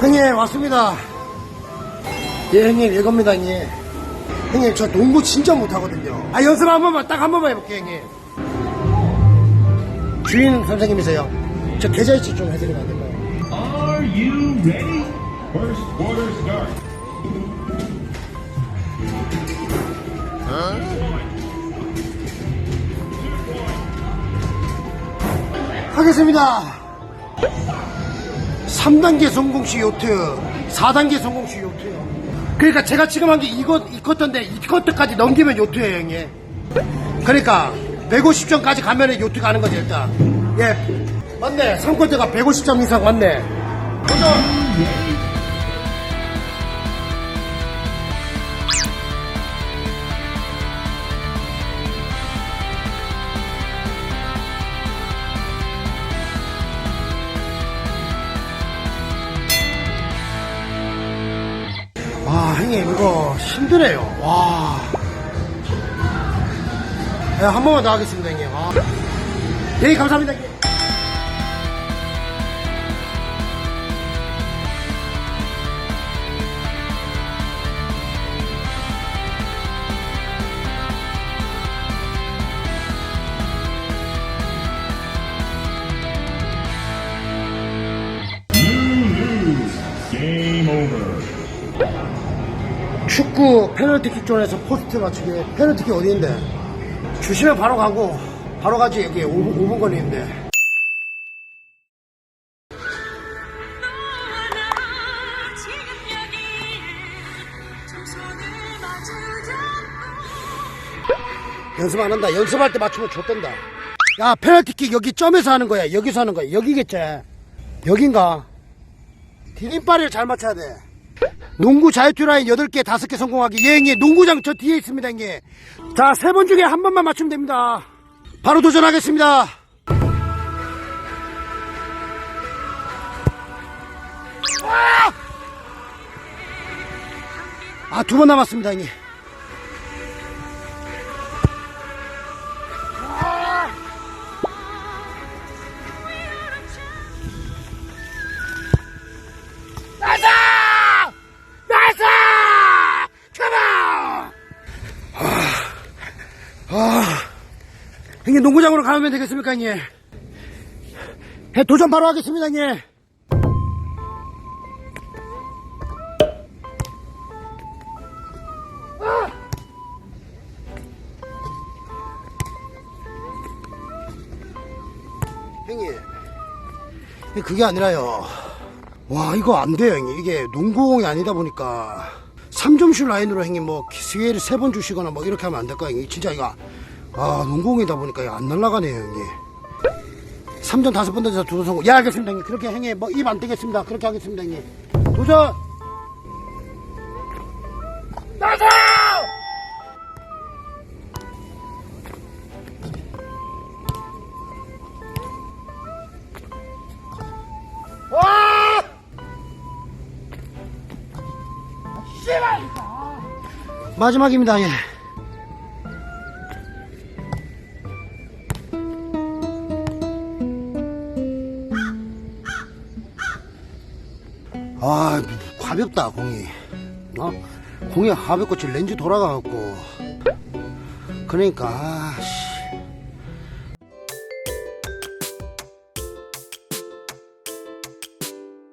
형님 왔습니다 예 형님 이겁니다 형님 형님 저 농구 진짜 못하거든요 아 연습 한 번만 딱 한 번만 해볼게요 형님 주인 선생님이세요 저 계좌이체 좀 해드리면 안 될까요? Are you ready? First quarter start. 하겠습니다 3단계 성공시 요트 4단계 성공시 요트요. 그러니까 제가 지금 한 게 이것 이것던데 이것도까지 넘기면 요트예요 형님. 그러니까 150점까지 가면은 요트 가는 거지 일단. 예. 맞네. 3쿼터가 150점 이상 맞네. 도전 와 형님 이거 힘드네요 와 네, 한 번만 더 하겠습니다 형님 아. 예 감사합니다 형님. 축구 페널티킥 존에서 포스트 맞추기 페널티킥 어디인데? 주시면 바로 가고 바로 가지. 여기 5분, 5분 걸리는데. 지금 여기 두 손을 마주 잡고 연습 안 한다. 연습할 때 맞추면 좋댄다. 야 페널티킥 여기 점에서 하는 거야. 여기서 하는 거야. 여기겠지? 여긴가? 디딤발을 잘 맞춰야 돼 농구 자유투 라인 8개 5개 성공하기. 예 형님 농구장 저 뒤에 있습니다 형님 자 세 번 중에 한 번만 맞추면 됩니다. 바로 도전하겠습니다. 아! 두 번 남았습니다 형님 아, 아, 형님 농구장으로 가면 되겠습니까, 형님? 해, 도전 바로 하겠습니다, 형님. 아! 형님, 그게 아니라요. 와 이거 안 돼요 형님 이게 농구공이 아니다 보니까 3점슛 라인으로 형님 뭐 기회를 세 번 주시거나 뭐 이렇게 하면 안 될까요? 형님 진짜 이거 아 농구공이다 보니까 안 날아가네요 형님 3점 다섯 번 던져서 두번 성공. 예 알겠습니다 형님 그렇게 형님 뭐 입안 되겠습니다. 그렇게 하겠습니다 형님 도전! 나서 마지막입니다, 예. 아, 가볍다, 공이. 어? 공이 가볍고 지금 렌즈 돌아가갖고. 그러니까, 아, 씨.